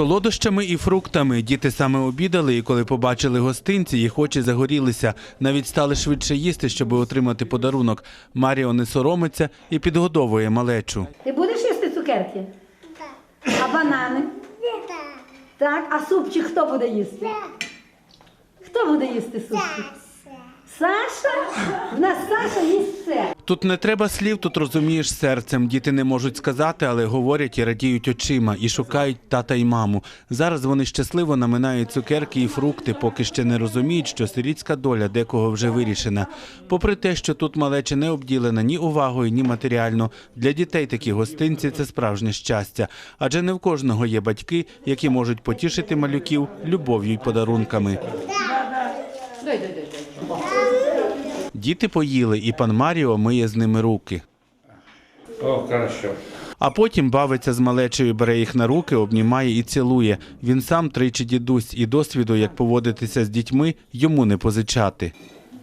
Солодощами і фруктами діти саме обідали, і коли побачили гостинці, їх очі загорілися. Навіть стали швидше їсти, щоб отримати подарунок. Маріо не соромиться і підгодовує малечу. Ти будеш їсти цукерки? А банани? Так, а супчик хто буде їсти? Хто буде їсти супчик? Саша? В нас Саша їсть все. Тут не треба слів, тут розумієш серцем. Діти не можуть сказати, але говорять і радіють очима, і шукають тата й маму. Зараз вони щасливо наминають цукерки і фрукти, поки ще не розуміють, що сирітська доля декого вже вирішена. Попри те, що тут малеча не обділена ні увагою, ні матеріально, для дітей такі гостинці це справжнє щастя. Адже не в кожного є батьки, які можуть потішити малюків любов'ю й подарунками. Діти поїли, і пан Маріо миє з ними руки. О, хорошо. А потім бавиться з малечею, бере їх на руки, обнімає і цілує. Він сам тричі дідусь, і досвіду, як поводитися з дітьми, йому не позичати.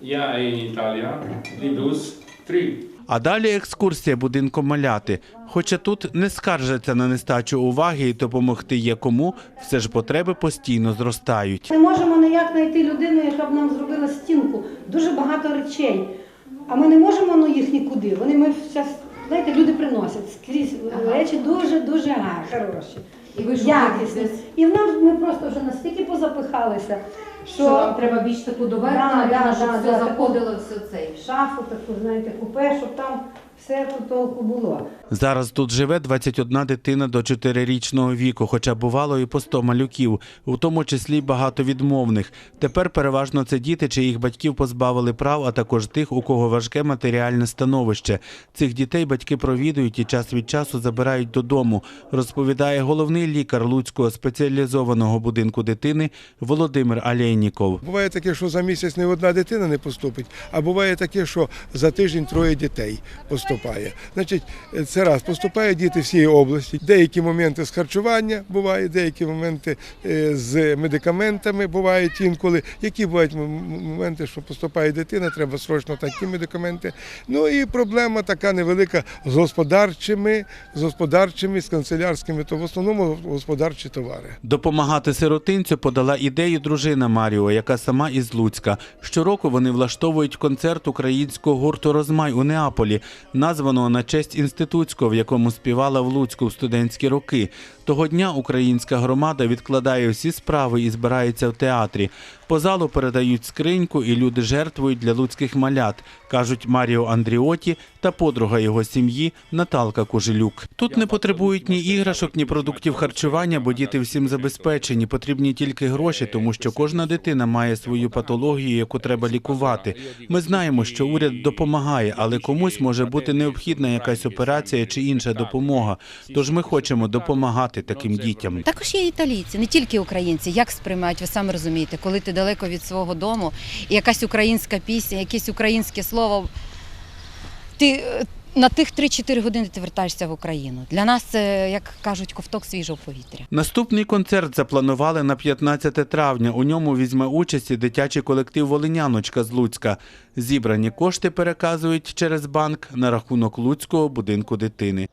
Я Italia, Lidus 3. А далі екскурсія будинком маляти. Хоча тут не скаржаться на нестачу уваги і допомогти є кому, все ж потреби постійно зростають. Не можемо ніяк знайти людину, яка б нам зробила стінку. Дуже багато речей. А ми не можемо ну, їх нікуди. Вони ми зараз, знаєте, люди приносять скрізь речі дуже-дуже хороші. І ви якісні. І в нас ми просто вже настільки позапихалися, Що вам що треба більш таку доверху, Да, да, щоб да, все да, заходило все цей. шафу таку, знаєте, купе, щоб там все тут толку було. Зараз тут живе 21 дитина до 4-річного віку, хоча бувало і по 100 малюків, у тому числі багато відмовних. Тепер переважно це діти, чиїх батьків позбавили прав, а також тих, у кого важке матеріальне становище. Цих дітей батьки провідують і час від часу забирають додому, розповідає головний лікар Луцького спеціалізованого будинку дитини Володимир Алєйніков. Буває таке, що за місяць не одна дитина не поступить, а буває таке, що за тиждень троє дітей поступає. Значить, це раз поступають діти всієї області. Деякі моменти з харчування бувають, деякі моменти е, з медикаментами бувають інколи. Які бувають моменти, що поступає дитина, треба срочно такі медикаменти. Ну і проблема така невелика з господарчими, з господарчими, з канцелярськими, то в основному господарчі товари. Допомагати сиротинцю подала ідею дружина Маріо, яка сама із Луцька. Щороку вони влаштовують концерт українського гурту Розмай у Неаполі, названого на честь інститутського, в якому співала в Луцьку в студентські роки. Того дня українська громада відкладає всі справи і збирається в театрі. По залу передають скриньку, і люди жертвують для луцьких малят, кажуть Маріо Андріоті та подруга його сім'ї Наталка Кожелюк. Тут не потребують ні іграшок, ні продуктів харчування, бо діти всім забезпечені. Потрібні тільки гроші, тому що кожна дитина має свою патологію, яку треба лікувати. Ми знаємо, що уряд допомагає, але комусь може бути необхідна якась операція чи інша допомога. Тож ми хочемо допомагати таким дітям. Також є італійці, не тільки українці. Як сприймають, ви самі розумієте, коли ти далеко від свого дому, і якась українська пісня, якесь українське слово. Ти е, на тих 3-4 години ти вертаєшся в Україну. Для нас це, як кажуть, ковток свіжого повітря. Наступний концерт запланували на 15 травня. У ньому візьме участь дитячий колектив Волиняночка з Луцька. Зібрані кошти переказують через банк на рахунок Луцького будинку дитини.